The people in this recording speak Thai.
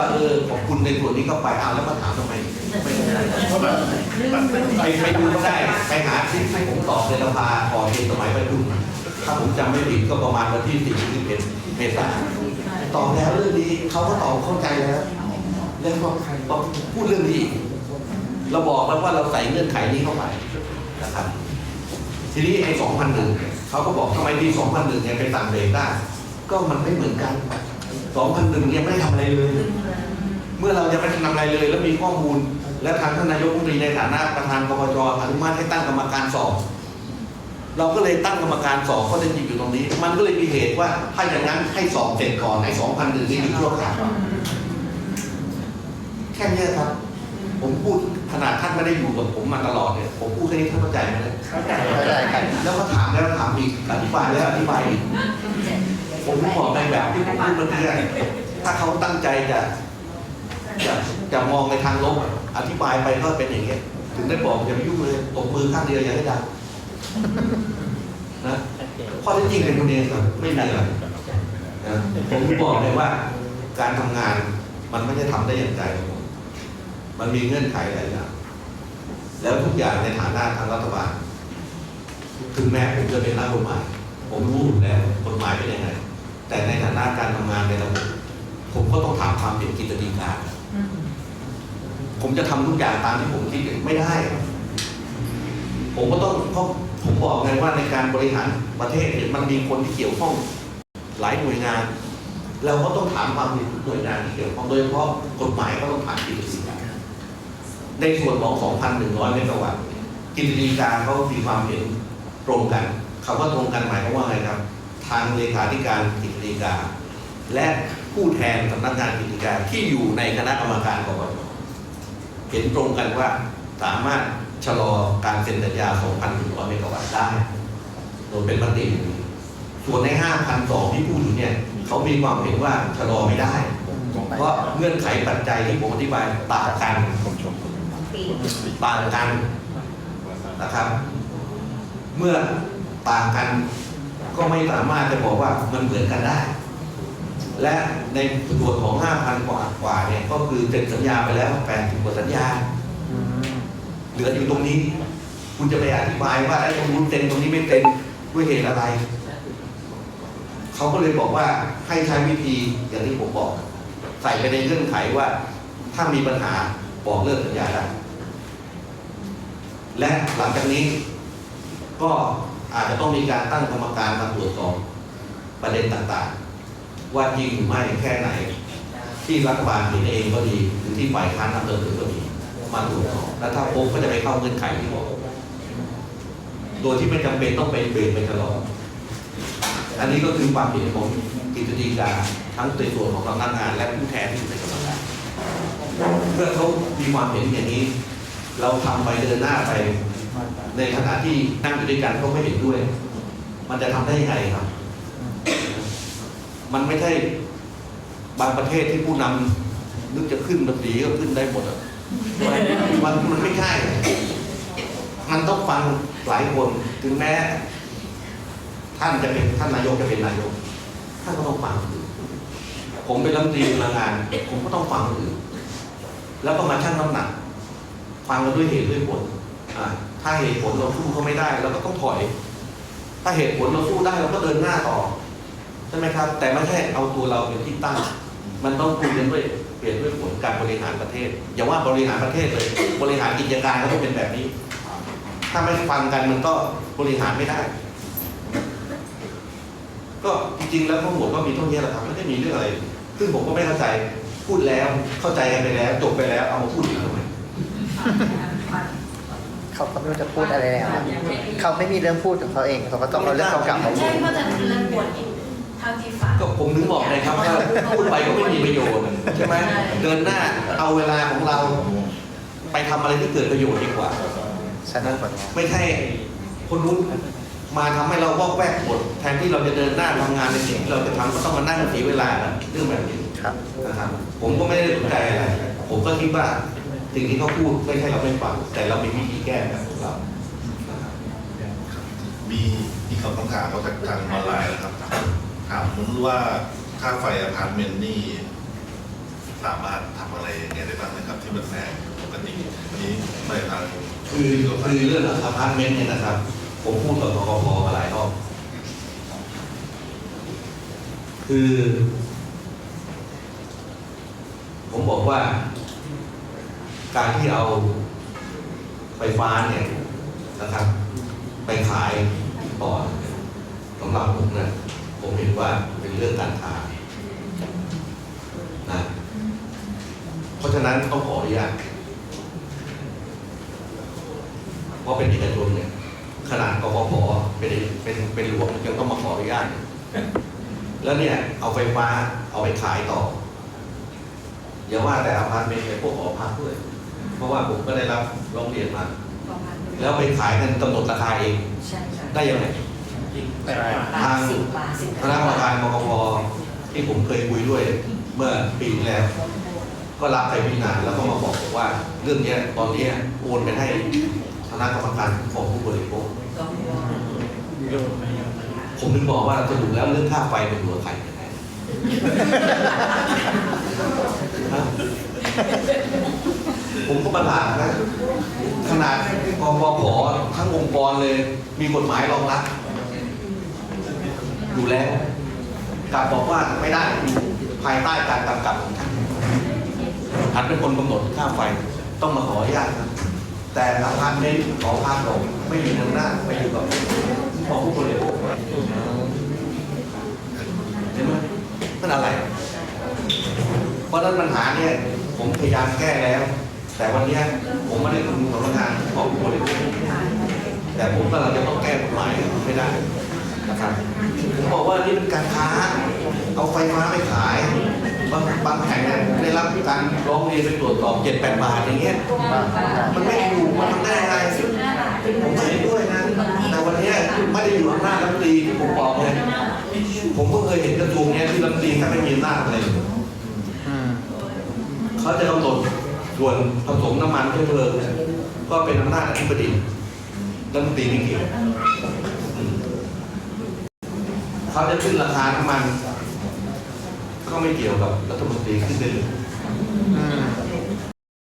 เออขอบคุณในส่วนนี้ก็ไปเอาแล้วมาถามทำไมไม่ได้เพราะมันมันเป็นไปไปดูก็ได้ไปหาคลิปให้ผมตอบในสภาก่อนที่สมัยประชุมถ้าผมจำไม่ผิดก็ประมาณวันที่10ถึง11เมษายนตอบแล้วเรื่องนี้เขาก็ตอบเข้าใจแล้วแล้วก็บอกพูดเรื่องนี้อีกเราบอกแล้วว่าเราใส่เงื่อนไขนี้เข้าไปนะครับทีนี้ไอ้2,001เขาก็บอกทำไมที่2,001เนี่ยไปสั่งเบรกได้ก็มันไม่เหมือนกัน2,001เนี่ยไม่ได้ทำอะไรเลยเมื่อเราจะไม่ทำอะไรเลย แล้วมีข้อมูล และทางท่านนายกรัฐมนตรีในฐานะประธานกปจอนุมัติให้ตั้งกรรมการสอบ เราก็เลยตั้งกรรมการสอบข้อเท็จจริงอยู่ตรงนี้ มันก็เลยมีเหตุว่าถ้าอย่างนั้นให้สอบเสร็จก่อนไอ้2,001นี่อยู่ชั่วคราวแค่เนี้ยครับ ผมพูดขนาดท่านไม่ได้อยู่กับผมมาตลอดเนี่ยผมพูดแค่นี้ท่านเข้าใจไหมเนี่ยเข้าใจเข้าใจครับแล้วก็ถามแล้วถามอีกอธิบายแล้วอธิบายอีกผมบอกในแบบที่ผมพูดเมื่อกี้อะถ้าเขาตั้งใจจะ จะจะมองในทางลบอธิบายไปก็เป็นอย่างเงี้ยถึงได้บอกอย่าไปยุ่งเลยตบมือข้างเดียวอย่าให้ดังนะข้อเท็จจริงเป็นคนเดียวครับไม่มีอะไรนะผมบอกเลยว่า การทำงานมันไม่ได้ทำได้อย่างใจผมมันมีเงื่อนไขหลายอย่างแล้วทุกอย่างในฐานะทางรัฐบาลถึงแม้ผมจะเป็นนักกฎหมาย ผมรู้อยู่แล้วกฎหมายเป็นยังไง แต่ในฐานะการทำงานในระบบผมก็ต้องถามความเห็นกิจการผมจะทำทุกอย่างตามที่ผมคิดไม่ได้ ผมก็ต้องเพราะผมบอกไงว่าในการบริหารประเทศเนี่ยมันมีคนที่เกี่ยวข้องหลายหน่วยงาน เราก็ต้องถามความเห็นทุกหน่วยงานที่เกี่ยวข้องโดยเฉพาะกฎหมายก็ต้องผ่านกิจดีการในส่วนของ 2,100เมกะวัตต์กิจดีการเขามีความเห็นตรงกันคำว่าตรงกันหมายความว่าไงครับ ทางเลขาธิการกิจดีการและ ผู้แทนสำนักงานกิจการที่อยู่ในคณะกรรมการกบฏเห็นตรงกันว่าสามารถชะลอการเซ็นสัญญา 2,100 เมกะวัตต์ได้ โดยเป็นมติอย่างนี้ส่วนใน 5,200 ที่พูดอยู่เนี่ย เขามีความเห็นว่าชะลอไม่ได้ เพราะเงื่อนไขปัจจัยที่ผมอธิบายต่างกันต่างกันนะครับ เมื่อต่างกันก็ไม่สามารถจะบอกว่ามันเหมือนกันได้ และในส่วนของ 5,000 กว่ากว่าเนี่ยก็คือเซ็นสัญญาไปแล้ว 80 กว่าสัญญา เหลืออยู่ตรงนี้ คุณจะไปอธิบายว่าไอ้ตรงนู้นเซ็นตรงนี้ไม่เซ็นด้วยเหตุอะไร เขาก็เลยบอกว่าให้ใช้วิธีอย่างที่ผมบอก ใส่ไปในเงื่อนไขว่า ถ้ามีปัญหาบอกเลิกสัญญาได้และหลังจากนี้ ก็อาจจะต้องมีการตั้งกรรมการมาตรวจสอบประเด็นต่างๆ ว่าจริงหรือไม่แค่ไหน ที่รัฐบาลเห็นเองก็ดีหรือที่ฝ่ายค้านทำเสนอก็ดีมาตรวจสอบแล้วถ้าพบก็จะไปเข้าเงื่อนไขที่บอกโดยที่ไม่จำเป็นต้องไปเบรกไปตลอดอันนี้ก็คือความเห็นของกิจดีกาทั้งในส่วนของสำนักงาน และผู้แทนที่อยู่ในกรรมการเมื่อเขามีความเห็นอย่างนี้ เราทำไปเดินหน้าไป ในขณะที่นั่งอยู่ด้วยกันเขาไม่เห็นด้วย มันจะทำได้ยังไงครับ มันไม่ใช่บางประเทศที่ผู้นำนึกจะขึ้นบันดีก็ขึ้นได้หมดอะมันมันไม่ใช่ มันต้องฟังหลายคนถึงแม้ ท่านจะเป็นท่านนายกจะเป็นนายก ท่านก็ต้องฟังคนอื่นผมเป็นรัฐมนตรีพลังงาน ผมก็ต้องฟังคนอื่น แล้วก็มาชั่งน้ำหนัก ฟังกันด้วยเหตุด้วยผลถ้าเหตุผลเราสู้เขาไม่ได้เราก็ต้องถอย ถ้าเหตุผลเราสู้ได้เราก็เดินหน้าต่อ ช่ไหมครับ แต่ไม่ใช่เอาตัวเราเป็นที่ตั้ง มันต้องคุยกันด้วยเปลี่ยนด้วยผลการบริหารประเทศ อย่าว่าบริหารประเทศเลย บริหารกิจการก็ต้องเป็นแบบนี้ ถ้าไม่ฟังกันมันก็บริหารไม่ได้ ก็จริงๆแล้วทั้งหมดก็มีเท่านี้แหละครับไม่ได้มีเรื่องอะไร ซึ่งผมก็ไม่เข้าใจพูดแล้วเข้าใจกันไปแล้วจบไปแล้วเอามาพูดอีกทำไมเขาก็ไม่รู้จะพูดอะไรแล้วอะเขาไม่มีเรื่องพูดของเขาเองเขาก็ต้องเอาเรื่องเก่าๆมาพูใช่ดก็จะเป็นเรื่องปวดอีกเท่าที่ฟัง ก็ผมถึงบอกเลยครับว่าพูดไปก็ไม่มีประโยชน์ใช่ไหมเดินหน้าเอาเวลาของเราไปทำอะไรที่เกิดประโยชน์ดีกว่า ฉันนั่งก่อนไม่ใช่คนนู้นมาทำให้เราวอกแวกหมดแทนที่เราจะเดินหน้าทำงานในสิ่งที่เราจะทำก็ต้องมานั่งเสียเวลากันเรื่องแบบนี้ครับ นะครับผมก็ไม่ได้สนใจอะไรผมก็คิดว่าสิ่งที่เขาพูดไม่ใช่เราไม่ฟังแต่เรามีวิธีแก้แบบของเรานะครับมีมีคำต้องถามเขาจากทางออนไลน์นะครับ ถามผมว่าค่าไฟอพาร์ตเมนต์นี่สามารถทำอะไรอย่างเงี้ยได้บ้างไหมครับ ที่มันแพงปกตินี้ในทางคือคือเรื่องอพาร์ตเมนต์เนี่ยนะครับ ผมพูดกับกกพมาหลายรอบคือ ผมบอกว่า การที่เอาไฟฟ้าเนี่ยนะครับ ไปขายต่อสำหรับผมนะผมเห็น ว่าเป็นเรื่องการค้านะเพราะฉะนั้นต้องขออนุญาตเพราะเป็นเอกชนเนี่ย ขนาดกพพเป็นเป็นเป็นหลวงยังต้องมาขออนุญาตแล้วเนี่ย เอาไฟฟ้าเอาไปขายต่ออย่าว่าแต่อพาร์ตเมนต์เลยพวกหอพักด้วย เพราะว่าผมก็ได้รับร้องเรียนมาประมาณแล้วไปขายกันกำหนดราคาเองใช่ค่ะได้ยังไง ไม่ทางคณะกรรมการกกพที่ผมเคยคุยด้วยเมื่อปีที่แล้ว ก็รับไปพิจารณาแล้วก็มาบอกว่าเรื่องนี้ตอนนี้โอนไปให้คณะกรรมการของผู้บริโภคผมถึงบอกว่าสรุปแล้วเรื่องค่าไฟเป็นหัวไข่ยังไงผมก็ประหลาดนะขนาดกปพอทั้งองค์กรเลยมีกฎหมายรองรับ อยู่แล้วกลับบอกว่าไม่ได้ภายใต้การกำกับของท่านท่านเป็นคนกำหนดค่าไฟต้องมาขออนุญาตนะแต่อพาร์ตเมนต์ขอพาร์ทงไม่อยู่ในอำนาจไม่อยู่กับขอผู้บริโภคเห็นไหมนั่นอะไร เพราะนั้นปัญหาเนี่ยผมพยายามแก้แล้ว แต่วันนี้ผมไม่ได้คุมสำนักงานของผู้บริโภคแต่ผมกำลังจะต้องแก้กฎหมายไม่ได้ นะครับผมบอกว่านี่เป็นการค้า เอาไฟฟ้าไปขาย บางบางแห่งเนี่ยได้รับการร้องเรียนไปตรวจสอบเจ็ดแปดบาทอย่างเงี้ยมันไม่ถูกมันทำได้ยังไงผมไม่เห็นด้วยนะ แต่วันนี้ไม่ได้อยู่อำนาจรัฐมนตรีที่ผมบอกเลยผมก็เคยเห็นกระทรวงเนี้ยที่รัฐมนตรีแทบไม่มีอำนาจเลยเขาจะกำหนดส่วนผสมน้ำมันเชื้อเพลิงเนี่ยก็เป็นอำนาจอธิบดีรัฐมนตรีไม่เกี่ยวอืม เขาจะขึ้นราคาน้ำมัน ก็ไม่เกี่ยวกับรัฐมนตรีขึ้นได้เลยอืม